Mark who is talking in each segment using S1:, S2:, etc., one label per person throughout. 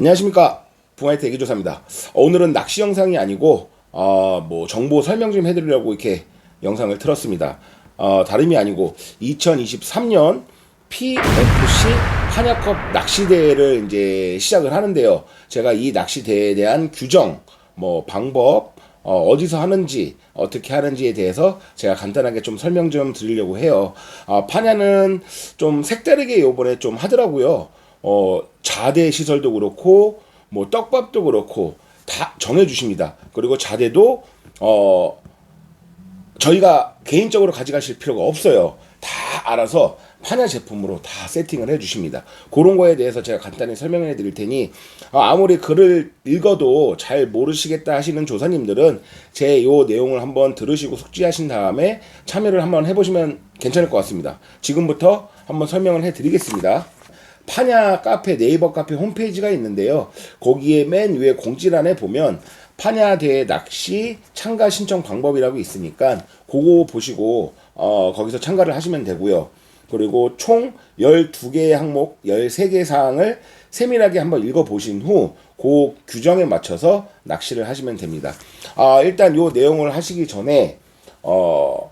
S1: 안녕하십니까 붕화이트 애기조사입니다 오늘은 낚시 영상이 아니고 어, 뭐 정보 설명 좀 해드리려고 이렇게 영상을 틀었습니다 어, 다름이 아니고 2023년 PFC 한약컵 낚시대회를 이제 시작을 하는데요 제가 이 낚시대회에 대한 규정 뭐 방법 어, 어디서 하는지 어떻게 하는지에 대해서 제가 간단하게 좀 설명 좀 드리려고 해요. 아, 파냐는 좀 색다르게 요번에 좀 하더라고요. 어, 자대 시설도 그렇고 뭐 떡밥도 그렇고 다 정해 주십니다. 그리고 자대도 어 저희가 개인적으로 가져가실 필요가 없어요. 다 알아서 파냐 제품으로 다 세팅을 해 주십니다. 그런 거에 대해서 제가 간단히 설명해 드릴 테니 아, 아무리 글을 읽어도 잘 모르시겠다 하시는 조사님들은 제 요 내용을 한번 들으시고 숙지하신 다음에 참여를 한번 해 보시면 괜찮을 것 같습니다. 지금부터 한번 설명을 해 드리겠습니다. 파냐 카페 네이버 카페 홈페이지가 있는데요. 거기에 맨 위에 공지란에 보면 파냐 대회 낚시 참가 신청 방법이라고 있으니까 그거 보시고 어, 거기서 참가를 하시면 되고요. 그리고 총 12개의 항목, 13개 사항을 세밀하게 한번 읽어보신 후, 그 규정에 맞춰서 낚시를 하시면 됩니다. 아, 일단 요 내용을 하시기 전에, 어,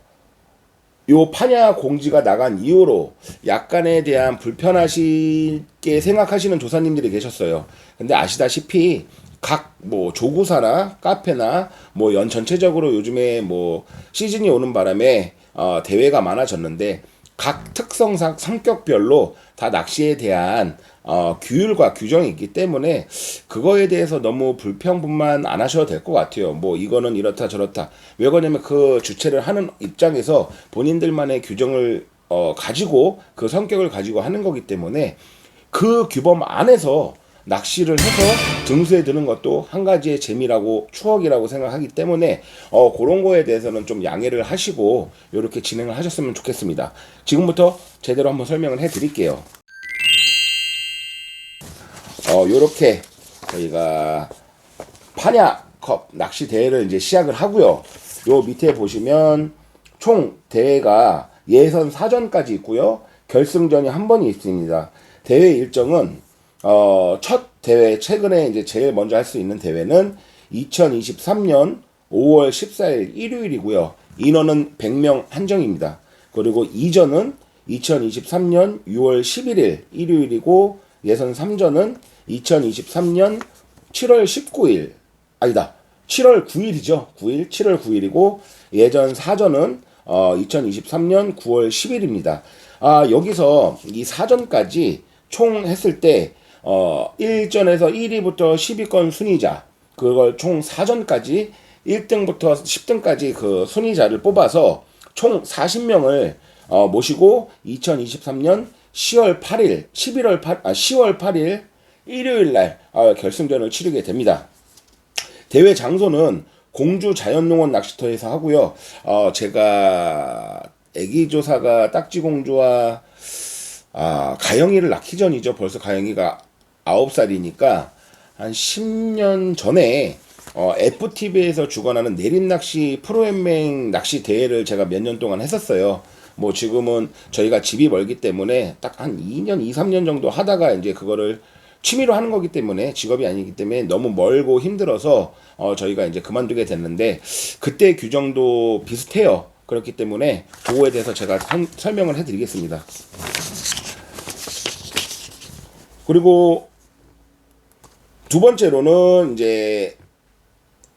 S1: 요 파냐 공지가 나간 이후로 약간에 대한 불편하시게 생각하시는 조사님들이 계셨어요. 근데 아시다시피 각 뭐 조구사나 카페나 뭐 연 전체적으로 요즘에 뭐 시즌이 오는 바람에 어, 대회가 많아졌는데 각 특성상 성격별로 다 낚시에 대한 어, 규율과 규정이 있기 때문에 그거에 대해서 너무 불평분만 안 하셔도 될 것 같아요. 뭐 이거는 이렇다 저렇다. 왜 그러냐면 그 주체를 하는 입장에서 본인들만의 규정을 어, 가지고 그 성격을 가지고 하는 거기 때문에 그 규범 안에서 낚시를 해서 등수에 드는 것도 한 가지의 재미라고 추억이라고 생각하기 때문에 어 그런 거에 대해서는 좀 양해를 하시고 이렇게 진행을 하셨으면 좋겠습니다. 지금부터 제대로 한번 설명을 해 드릴게요. 어 요렇게 저희가 파냐컵 낚시 대회를 이제 시작을 하고요. 요 밑에 보시면 총 대회가 예선 사전까지 있고요. 결승전이 한 번이 있습니다. 대회 일정은 어, 첫 대회 최근에 이제 제일 먼저 할 수 있는 대회는 2023년 5월 14일 일요일이고요. 인원은 100명 한정입니다. 그리고 이전은 2023년 6월 11일 일요일이고 예선 3전은 2023년 7월 19일 아니다. 7월 9일이죠. 9일 7월 9일이고 예전 4전은 어, 2023년 9월 10일입니다. 아, 여기서 이 사전까지 총 했을 때 어, 1전에서 1위부터 10위권 순위자 그걸 총 4전까지 1등부터 10등까지 그 순위자를 뽑아서 총 40명을 어, 모시고 2023년 10월 8일, 11월 8, 아, 10월 8일 일요일 날 어, 결승전을 치르게 됩니다. 대회 장소는 공주 자연농원 낚시터에서 하고요. 어, 제가 애기 조사가 딱지 공주와 아, 가영이를 낳기 전이죠. 벌써 가영이가 9살이니까 한 10년 전에 어, FTV에서 주관하는 내림낚시 프로엠맹 낚시 대회를 제가 몇 년 동안 했었어요. 뭐 지금은 저희가 집이 멀기 때문에 딱 한 2년, 2, 3년 정도 하다가 이제 그거를 취미로 하는 거기 때문에 직업이 아니기 때문에 너무 멀고 힘들어서 어, 저희가 이제 그만두게 됐는데 그때 규정도 비슷해요. 그렇기 때문에 그거에 대해서 제가 한, 설명을 해드리겠습니다. 그리고 두 번째로는 이제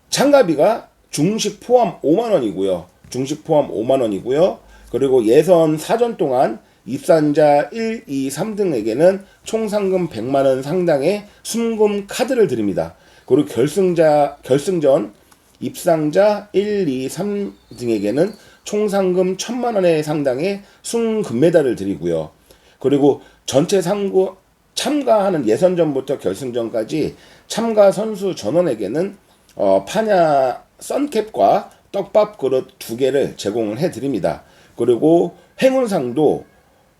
S1: 참가비가 중식 포함 5만 원이고요. 중식 포함 5만 원이고요. 그리고 예선 사전 동안 입산자 1, 2, 3등에게는 총 상금 100만 원 상당의 순금 카드를 드립니다. 그리고 결승자 결승전 입상자 1, 2, 3등에게는 총 상금 1000만 원의 상당의 순금메달을 드리고요. 그리고 전체 상구 참가하는 예선전부터 결승전까지 참가 선수 전원에게는 어, 파냐 선캡과 떡밥 그릇 두 개를 제공을 해드립니다. 그리고 행운상도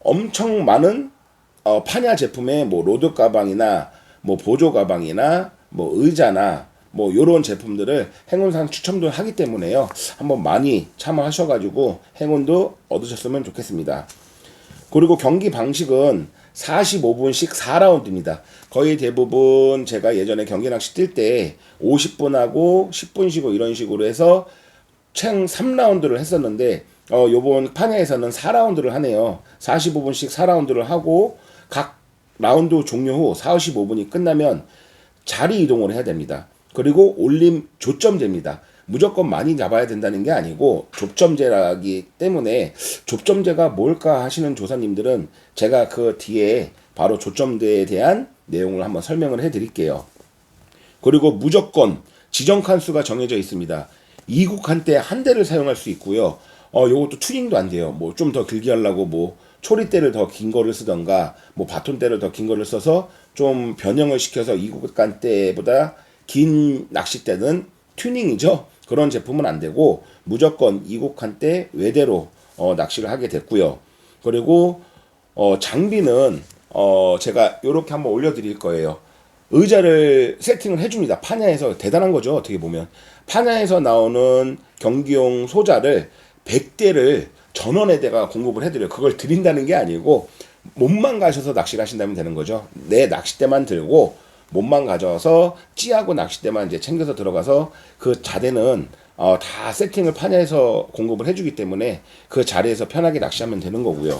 S1: 엄청 많은 어, 파냐 제품의 뭐 로드 가방이나 뭐 보조 가방이나 뭐 의자나 뭐 요런 제품들을 행운상 추첨도 하기 때문에요. 한번 많이 참여하셔가지고 행운도 얻으셨으면 좋겠습니다. 그리고 경기 방식은 45분씩 4라운드입니다. 거의 대부분 제가 예전에 경기 낚시 뛸 때 50분 하고 10분 쉬고 이런 식으로 해서 총 3라운드를 했었는데 어 요번 판야에서는 4라운드를 하네요. 45분씩 4라운드를 하고 각 라운드 종료 후 45분이 끝나면 자리 이동을 해야 됩니다. 그리고 올림 조점제입니다. 무조건 많이 잡아야 된다는 게 아니고 좁점제라기 때문에 좁점제가 뭘까 하시는 조사님들은 제가 그 뒤에 바로 조점제에 대한 내용을 한번 설명을 해 드릴게요. 그리고 무조건 지정 칸수가 정해져 있습니다. 이국한 때 한 대를 사용할 수 있고요. 어, 요것도 튜닝도 안 돼요. 뭐 좀 더 길게 하려고 뭐 초리대를 더 긴 거를 쓰던가 뭐 바톤대를 더 긴 거를 써서 좀 변형을 시켜서 이국간 때보다 긴 낚싯대는 튜닝이죠. 그런 제품은 안 되고 무조건 이국한 때 외대로 어, 낚시를 하게 됐고요. 그리고 어, 장비는 어, 제가 이렇게 한번 올려드릴 거예요. 의자를 세팅을 해줍니다. 파냐에서 대단한 거죠. 어떻게 보면 파냐에서 나오는 경기용 소자를 100대를 전원에다가 공급을 해드려요. 그걸 드린다는 게 아니고 몸만 가셔서 낚시를 하신다면 되는 거죠. 내 낚싯대만 들고 몸만 가져와서 찌하고 낚싯대만 이제 챙겨서 들어가서 그 자대는 어, 다 세팅을 파냐에서 공급을 해주기 때문에 그 자리에서 편하게 낚시하면 되는 거고요.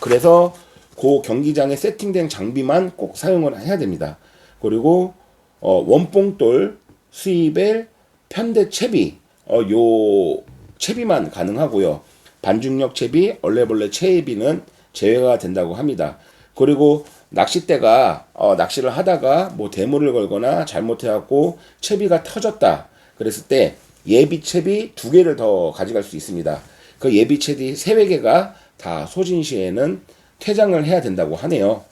S1: 그래서 그 경기장에 세팅된 장비만 꼭 사용을 해야 됩니다. 그리고 어, 원뽕돌, 수입엘, 편대 채비 어, 요 채비만 가능하고요. 반중력 채비, 얼레벌레 채비는 제외가 된다고 합니다. 그리고 낚싯대가 어, 낚시를 하다가 뭐 대물을 걸거나 잘못해갖고 채비가 터졌다. 그랬을 때 예비 채비 두 개를 더 가져갈 수 있습니다. 그 예비 채비 세 개가 다 소진 시에는 퇴장을 해야 된다고 하네요.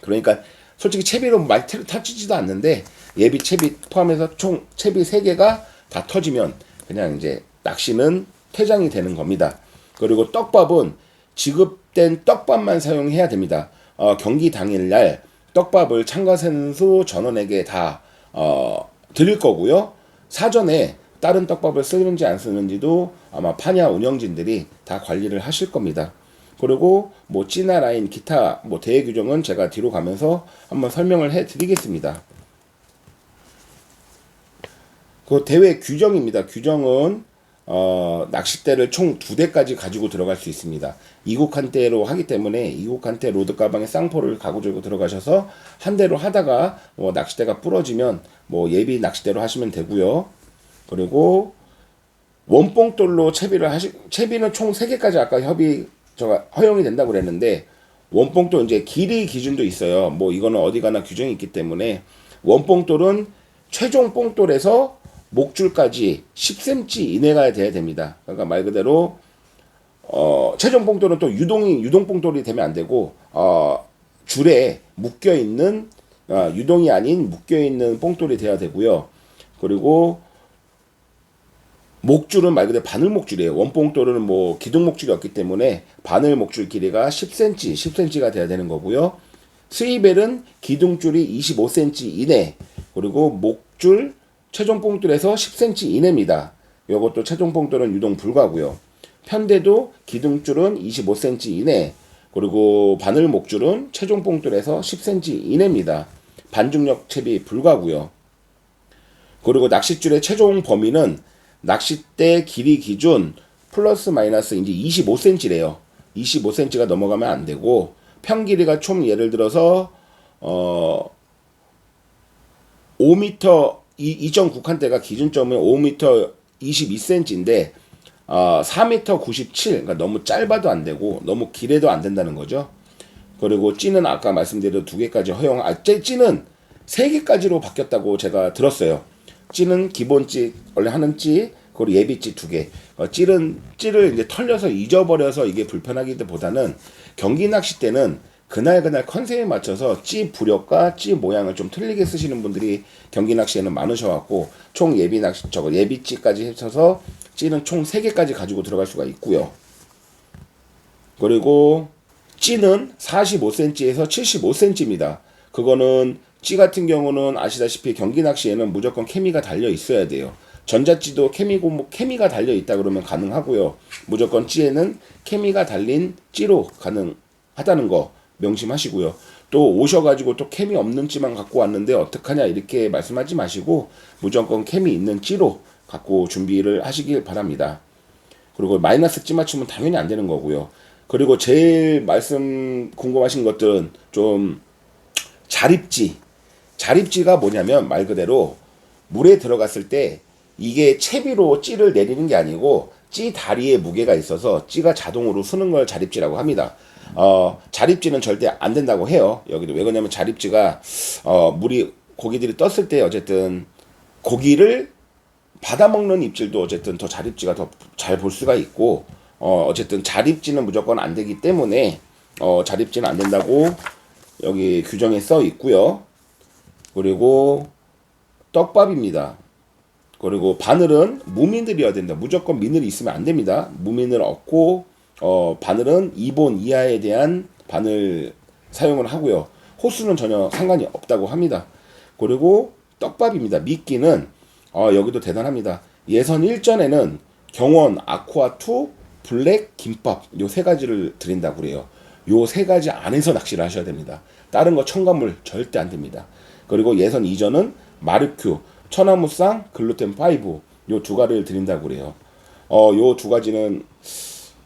S1: 그러니까 솔직히 채비로 많이 터- 터지지도 않는데 예비 채비 포함해서 총 채비 세 개가 다 터지면 그냥 이제 낚시는 퇴장이 되는 겁니다. 그리고 떡밥은 지급된 떡밥만 사용해야 됩니다. 어, 경기 당일날 떡밥을 참가 선수 전원에게 다 어, 드릴 거고요. 사전에 다른 떡밥을 쓰는지 안 쓰는지도 아마 파냐 운영진들이 다 관리를 하실 겁니다. 그리고 뭐 찌나 라인 기타 뭐 대회 규정은 제가 뒤로 가면서 한번 설명을 해 드리겠습니다. 그 대회 규정입니다. 규정은 어, 낚싯대를 총 두 대까지 가지고 들어갈 수 있습니다. 이국한 대로 하기 때문에 이국한 대 로드 가방에 쌍포를 가지고 들어가셔서 한 대로 하다가 뭐 낚싯대가 부러지면 뭐 예비 낚싯대로 하시면 되고요. 그리고 원뽕돌로 채비를 하시 채비는 총 3개까지 아까 협의 저가 허용이 된다고 그랬는데 원뽕돌 이제 길이 기준도 있어요. 뭐 이거는 어디 가나 규정이 있기 때문에 원뽕돌은 최종 뽕돌에서 목줄까지 10cm 이내가 돼야 됩니다. 그러니까 말 그대로 어, 최종 뽕돌은 또 유동이 유동 뽕돌이 되면 안 되고 어, 줄에 묶여 있는 어, 유동이 아닌 묶여 있는 뽕돌이 돼야 되고요. 그리고 목줄은 말 그대로 바늘 목줄이에요. 원뽕돌은 뭐 기둥 목줄이 없기 때문에 바늘 목줄 길이가 10cm, 10cm가 돼야 되는 거고요. 스위벨은 기둥줄이 25cm 이내, 그리고 목줄 최종 뽕돌에서 10cm 이내입니다. 이것도 최종 뽕돌은 유동 불가고요. 편대도 기둥줄은 25cm 이내, 그리고 바늘 목줄은 최종 뽕돌에서 10cm 이내입니다. 반중력 채비 불가고요. 그리고 낚싯줄의 최종 범위는 낚싯대 길이 기준 플러스 마이너스 이제 25cm래요. 25cm가 넘어가면 안 되고 편 길이가 총 예를 들어서 어 5m 2.9칸대가 기준점은 5m 22cm인데 어 4m 97 그러니까 너무 짧아도 안 되고 너무 길해도 안 된다는 거죠. 그리고 찌는 아까 말씀드린 두 개까지 허용 아 찌- 찌는 세 개까지로 바뀌었다고 제가 들었어요. 찌는 기본 찌 원래 하는 찌 그리고 예비 찌두 개. 어, 찌는 찌를 이제 털려서 잊어버려서 이게 불편하기보다는 경기 낚시 때는 그날 그날 컨셉에 맞춰서 찌 부력과 찌 모양을 좀 틀리게 쓰시는 분들이 경기 낚시에는 많으셔갖고 총 예비 낚시 저거 예비 찌까지 합쳐서 찌는 총세 개까지 가지고 들어갈 수가 있고요. 그리고 찌는 45cm에서 75cm입니다. 그거는 찌 같은 경우는 아시다시피 경기 낚시에는 무조건 케미가 달려 있어야 돼요. 전자찌도 케미고 뭐 케미가 달려 있다 그러면 가능하고요. 무조건 찌에는 케미가 달린 찌로 가능하다는 거 명심하시고요. 또 오셔가지고 또 캠이 없는 찌만 갖고 왔는데 어떡하냐 이렇게 말씀하지 마시고 무조건 캠이 있는 찌로 갖고 준비를 하시길 바랍니다. 그리고 마이너스 찌 맞추면 당연히 안 되는 거고요. 그리고 제일 말씀 궁금하신 것들은 좀 자립지. 자립지가 뭐냐면 말 그대로 물에 들어갔을 때 이게 채비로 찌를 내리는 게 아니고 찌 다리에 무게가 있어서 찌가 자동으로 쓰는 걸 자립지라고 합니다. 어, 자립지는 절대 안 된다고 해요. 여기도 왜 그러냐면 자립지가 어, 물이 고기들이 떴을 때 어쨌든 고기를 받아먹는 입질도 어쨌든 더 자립지가 더 잘 볼 수가 있고 어, 어쨌든 자립지는 무조건 안 되기 때문에 어, 자립지는 안 된다고 여기 규정에 써 있고요. 그리고 떡밥입니다. 그리고 바늘은 무민들이어야 된다. 무조건 미늘이 있으면 안 됩니다. 무민을 얻고 어, 바늘은 2본 이하에 대한 바늘 사용을 하고요. 호수는 전혀 상관이 없다고 합니다. 그리고 떡밥입니다. 미끼는 어, 여기도 대단합니다. 예선 1전에는 경원, 아쿠아2, 블랙, 김밥 요 세 가지를 드린다고 그래요. 요 세 가지 안에서 낚시를 하셔야 됩니다. 다른 거 첨가물 절대 안 됩니다. 그리고 예선 2전은 마르큐, 천하무쌍, 글루텐 5, 요 두 가지를 드린다고 그래요. 어, 요 두 가지는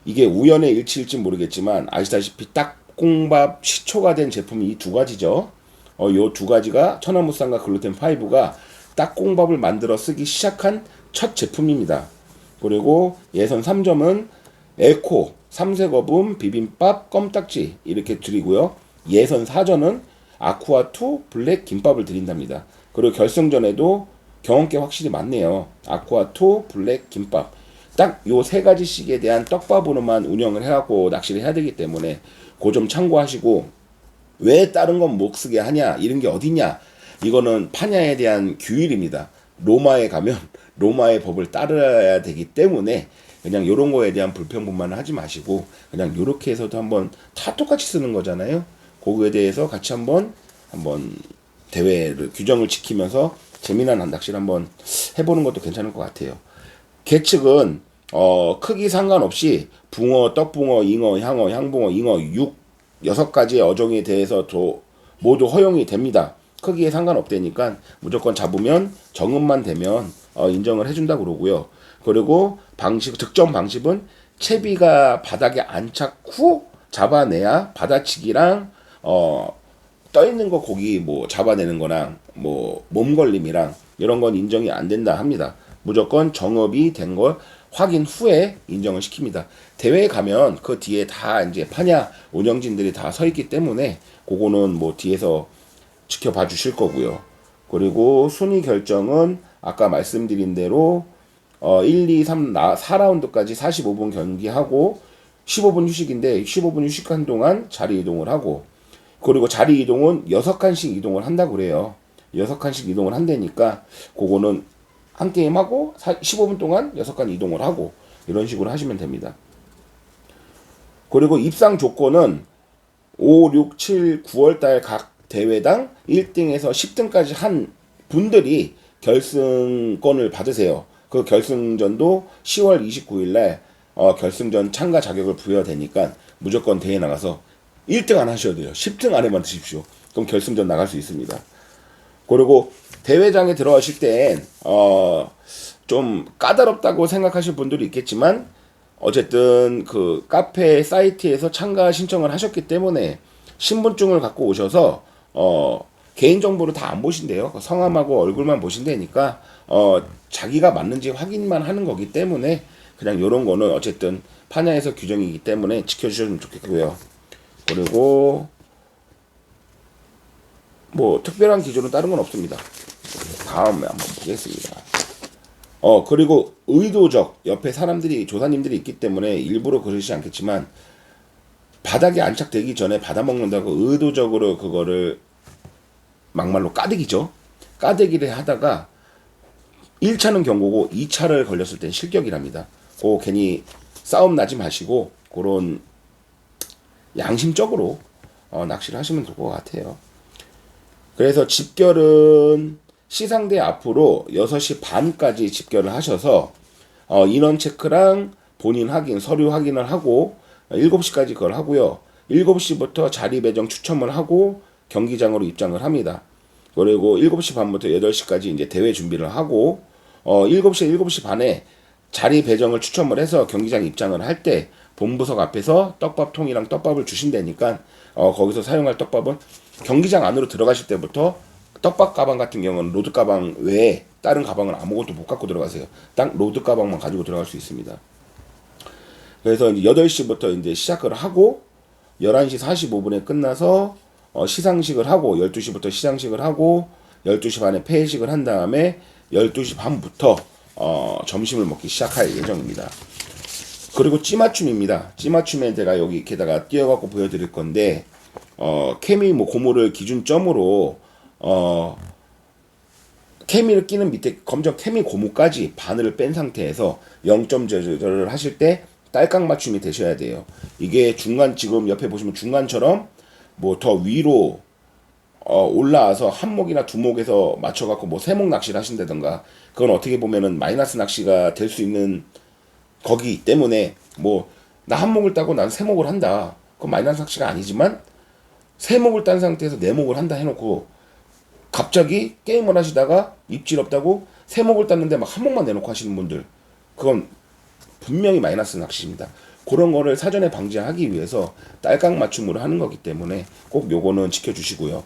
S1: 이게 우연의 일치일지 모르겠지만 아시다시피 딱콩밥 시초가 된 제품이 이 두 가지죠. 어, 요 두 가지가 천하무쌍과 글루텐 5가 딱콩밥을 만들어 쓰기 시작한 첫 제품입니다. 그리고 예선 3점은 에코, 삼색어분, 비빔밥, 껌딱지 이렇게 드리고요. 예선 4전은 아쿠아2 블랙 김밥을 드린답니다. 그리고 결승전에도 경험께 확실히 많네요. 아쿠아2 블랙 김밥. 딱 요 세 가지씩에 대한 떡밥으로만 운영을 해갖고 낚시를 해야 되기 때문에 그점 참고하시고 왜 다른 건 못 쓰게 하냐 이런 게 어디냐 이거는 파냐에 대한 규율입니다. 로마에 가면 로마의 법을 따라야 되기 때문에 그냥 요런 거에 대한 불평분만 하지 마시고 그냥 요렇게 해서도 한번 다 똑같이 쓰는 거잖아요. 그거에 대해서 같이 한번 한번 대회를 규정을 지키면서 재미난 낚시를 한번 해보는 것도 괜찮을 것 같아요. 계측은 어, 크기 상관없이 붕어, 떡붕어, 잉어, 향어, 향붕어, 잉어, 육 여섯 가지의 어종에 대해서 도 모두 허용이 됩니다. 크기에 상관없다니까 무조건 잡으면 정음만 되면 어, 인정을 해준다 그러고요. 그리고 방식 득점 방식은 채비가 바닥에 안착 후 잡아내야 받아치기랑 어, 떠 있는 거 고기 뭐 잡아내는 거랑 뭐 몸걸림이랑 이런 건 인정이 안 된다 합니다. 무조건 정업이 된 걸 확인 후에 인정을 시킵니다. 대회에 가면 그 뒤에 다 이제 파냐 운영진들이 다 서 있기 때문에 그거는 뭐 뒤에서 지켜봐 주실 거고요. 그리고 순위 결정은 아까 말씀드린 대로 어 1, 2, 3, 4라운드까지 45분 경기하고 15분 휴식인데 15분 휴식한 동안 자리 이동을 하고 그리고 자리 이동은 6칸씩 이동을 한다고 그래요. 6칸씩 이동을 한다니까 그거는 한 게임 하고 15분 동안 6칸 이동을 하고 이런 식으로 하시면 됩니다. 그리고 입상 조건은 5, 6, 7, 9월 달 각 대회당 1등에서 10등까지 한 분들이 결승권을 받으세요. 그 결승전도 10월 29일 날 어, 결승전 참가 자격을 부여되니까 무조건 대회 나가서 1등 안 하셔도 돼요. 10등 안에만 드십시오. 그럼 결승전 나갈 수 있습니다. 그리고 대회장에 들어가실 땐, 어, 좀 까다롭다고 생각하실 분들이 있겠지만, 어쨌든 그 카페 사이트에서 참가 신청을 하셨기 때문에 신분증을 갖고 오셔서, 어, 개인정보를 다 안 보신대요. 성함하고 얼굴만 보신다니까, 어, 자기가 맞는지 확인만 하는 거기 때문에, 그냥 요런 거는 어쨌든 파냐에서 규정이기 때문에 지켜주셨으면 좋겠고요. 그리고 뭐 특별한 기준은 다른 건 없습니다. 다음에 한번 보겠습니다. 어 그리고 의도적 옆에 사람들이 조사님들이 있기 때문에 일부러 그러시지 않겠지만 바닥에 안착되기 전에 받아먹는다고 의도적으로 그거를 막말로 까대기죠. 까대기를 하다가 1차는 경고고 2차를 걸렸을 땐 실격이랍니다. 그 괜히 싸움 나지 마시고 그런 양심적으로 어, 낚시를 하시면 될 것 같아요. 그래서 집결은 시상대 앞으로 6시 반까지 집결을 하셔서 어, 인원 체크랑 본인 확인, 서류 확인을 하고 7시까지 그걸 하고요. 7시부터 자리 배정 추첨을 하고 경기장으로 입장을 합니다. 그리고 7시 반부터 8시까지 이제 대회 준비를 하고 어 7시 7시 반에 자리 배정을 추첨을 해서 경기장 입장을 할 때 본부석 앞에서 떡밥통이랑 떡밥을 주신다니까 어 거기서 사용할 떡밥은 경기장 안으로 들어가실 때부터 떡밥 가방 같은 경우는 로드 가방 외에 다른 가방은 아무것도 못 갖고 들어가세요. 딱 로드 가방만 가지고 들어갈 수 있습니다. 그래서 이제 8시부터 이제 시작을 하고 11시 45분에 끝나서 어, 시상식을 하고 12시부터 시상식을 하고 12시 반에 폐회식을 한 다음에 12시 반부터 어, 점심을 먹기 시작할 예정입니다. 그리고 찌맞춤입니다. 찌맞춤에 제가 여기 이렇게다가 띄어갖고 보여드릴 건데 어, 케미 뭐 고무를 기준점으로 어, 케미를 끼는 밑에 검정 케미 고무까지 바늘을 뺀 상태에서 0점 조절을 하실 때 딸깍 맞춤이 되셔야 돼요. 이게 중간 지금 옆에 보시면 중간처럼 뭐 더 위로 어, 올라와서 한목이나 두목에서 맞춰갖고 뭐 세목 낚시를 하신다던가 그건 어떻게 보면은 마이너스 낚시가 될 수 있는 거기 때문에 뭐 나 한 목을 따고 난 세 목을 한다. 그건 마이너스 낚시가 아니지만 세 목을 딴 상태에서 네 목을 한다 해놓고 갑자기 게임을 하시다가 입질 없다고 세 목을 땄는데 막 한 목만 내놓고 하시는 분들 그건 분명히 마이너스 낚시입니다. 그런 거를 사전에 방지하기 위해서 딸깍 맞춤으로 하는 거기 때문에 꼭 요거는 지켜주시고요.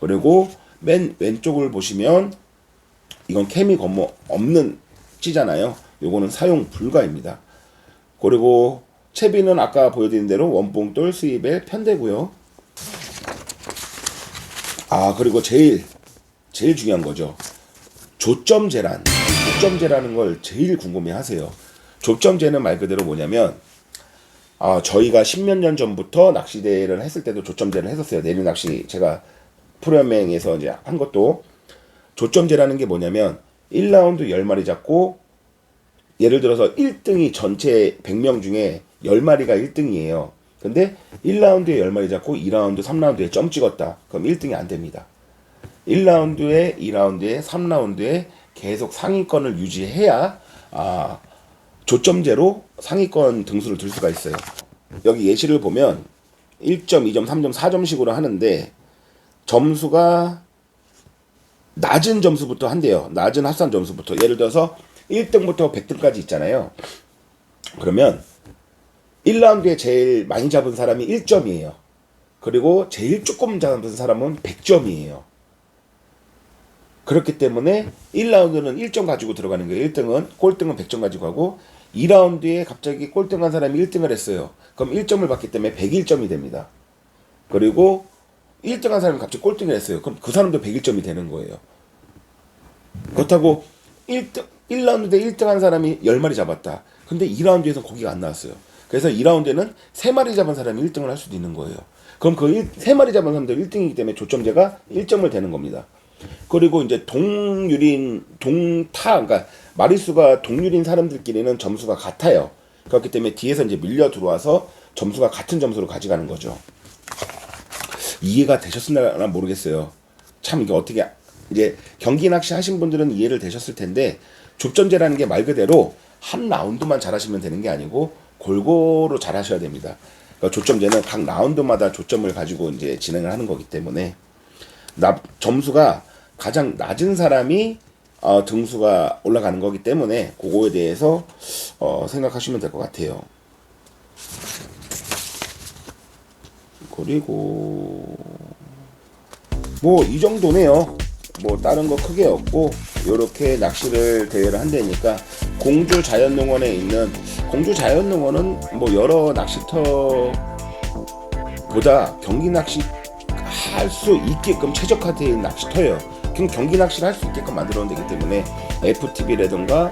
S1: 그리고 맨 왼쪽을 보시면 이건 케미 검모 없는 찌잖아요. 요거는 사용 불가입니다. 그리고 채비는 아까 보여드린 대로 원봉돌 수입의 편대고요. 아 그리고 제일 제일 중요한 거죠. 조점제란 조점제라는 걸 제일 궁금해하세요. 조점제는 말 그대로 뭐냐면 아 저희가 십몇 년 전부터 낚시 대회를 했을 때도 조점제를 했었어요. 내륙 낚시 제가 프로연맹에서 이제 한 것도 조점제라는 게 뭐냐면 1라운드 10마리 잡고 예를 들어서 1등이 전체 100명 중에 10마리가 1등이에요. 근데 1라운드에 10마리 잡고 2라운드, 3라운드에 점 찍었다. 그럼 1등이 안 됩니다. 1라운드에, 2라운드에, 3라운드에 계속 상위권을 유지해야 아, 조점제로 상위권 등수를 들 수가 있어요. 여기 예시를 보면 1점, 2점, 3점, 4점씩으로 하는데 점수가 낮은 점수부터 한대요. 낮은 합산 점수부터. 예를 들어서 1등부터 100등까지 있잖아요. 그러면 1라운드에 제일 많이 잡은 사람이 1점이에요. 그리고 제일 조금 잡은 사람은 100점이에요. 그렇기 때문에 1라운드는 1점 가지고 들어가는 거예요. 1등은 꼴등은 100점 가지고 하고 2라운드에 갑자기 꼴등한 사람이 1등을 했어요. 그럼 1점을 받기 때문에 101점이 됩니다. 그리고 1등한 사람이 갑자기 꼴등을 했어요. 그럼 그 사람도 101점이 되는 거예요. 그렇다고 1등 1라운드 때 1등 한 사람이 10마리 잡았다. 근데 2라운드에서 거기가 안 나왔어요. 그래서 2라운드에는 3마리 잡은 사람이 1등을 할 수도 있는 거예요. 그럼 그 1, 3마리 잡은 사람들 1등이기 때문에 조점제가 1점을 되는 겁니다. 그리고 이제 동률인 동타 그러니까 마리수가 동률인 사람들끼리는 점수가 같아요. 그렇기 때문에 뒤에서 이제 밀려 들어와서 점수가 같은 점수로 가져가는 거죠. 이해가 되셨을나 모르겠어요. 참 이게 어떻게 이제 경기 낚시 하신 분들은 이해를 되셨을 텐데 좁점제라는 게 말 그대로 한 라운드만 잘하시면 되는 게 아니고 골고루 잘하셔야 됩니다. 그러니까 조점제는 각 라운드마다 조점을 가지고 이제 진행을 하는 거기 때문에 나, 점수가 가장 낮은 사람이 어, 등수가 올라가는 거기 때문에 그거에 대해서 어, 생각하시면 될 것 같아요. 그리고 뭐 이 정도네요. 뭐 다른 거 크게 없고 이렇게 낚시를 대회를 한다니까 공주 자연농원에 있는 공주 자연농원은 뭐 여러 낚시터보다 경기 낚시 할 수 있게끔 최적화된 낚시터예요. 그럼 경기 낚시를 할 수 있게끔 만들어 놓은 데기 때문에 FTV라던가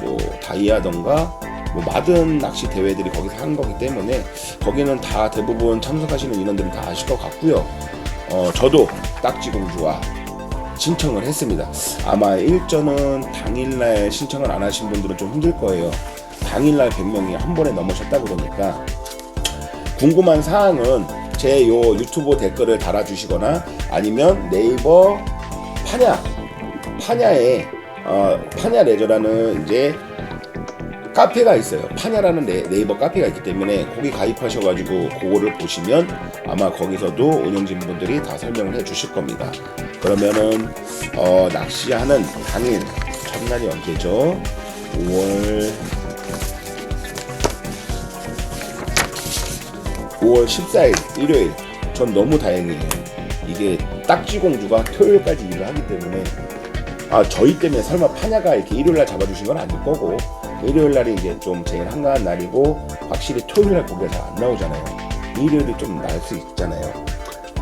S1: 뭐 다이아던가 뭐 많은 낚시 대회들이 거기서 하는 거기 때문에 거기는 다 대부분 참석하시는 인원들은 다 아실 것 같고요. 어 저도 딱지공주와 신청을 했습니다. 아마 일전은 당일날 신청을 안 하신 분들은 좀 힘들 거예요. 당일날 100명이 한 번에 넘으셨다 그러니까 궁금한 사항은 제 요 유튜브 댓글을 달아주시거나 아니면 네이버 파냐 파냐에 어, 파냐 레저라는 이제 카페가 있어요. 파냐라는 네, 네이버 카페가 있기 때문에 거기 가입하셔가지고 그거를 보시면 아마 거기서도 운영진 분들이 다 설명을 해주실 겁니다. 그러면은 어, 낚시하는 당일 첫날이 언제죠? 5월 5월 14일 일요일 전 너무 다행이에요. 이게 딱지공주가 토요일까지 일을 하기 때문에 아 저희 때문에 설마 파냐가 이렇게 일요일 날 잡아주신 건 아닐 거고 일요일 날이 이제 좀 제일 한가한 날이고 확실히 토요일 날 고기가 잘 안 나오잖아요. 일요일이 좀 날 수 있잖아요.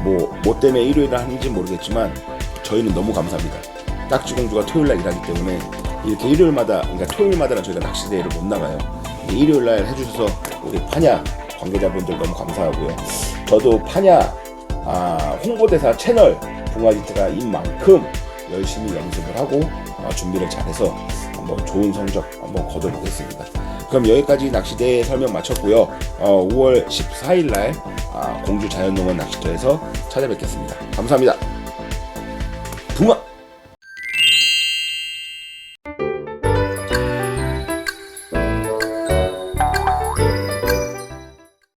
S1: 뭐, 뭐 때문에 일요일 날 하는지 모르겠지만 저희는 너무 감사합니다. 딱지공주가 토요일 날 일하기 때문에 이렇게 일요일마다 그러니까 토요일마다는 저희가 낚시대회를 못 나가요. 일요일 날 해주셔서 우리 파냐 관계자분들 너무 감사하고요. 저도 파냐 아, 홍보대사 채널 붕어지트가 인 만큼 열심히 연습을 하고 어, 준비를 잘해서 한번 좋은 성적 한번 거둬보겠습니다. 그럼 여기까지 낚시대 설명 마쳤고요. 어, 5월 14일 날 아, 공주 자연농원 낚시터에서 찾아뵙겠습니다. 감사합니다.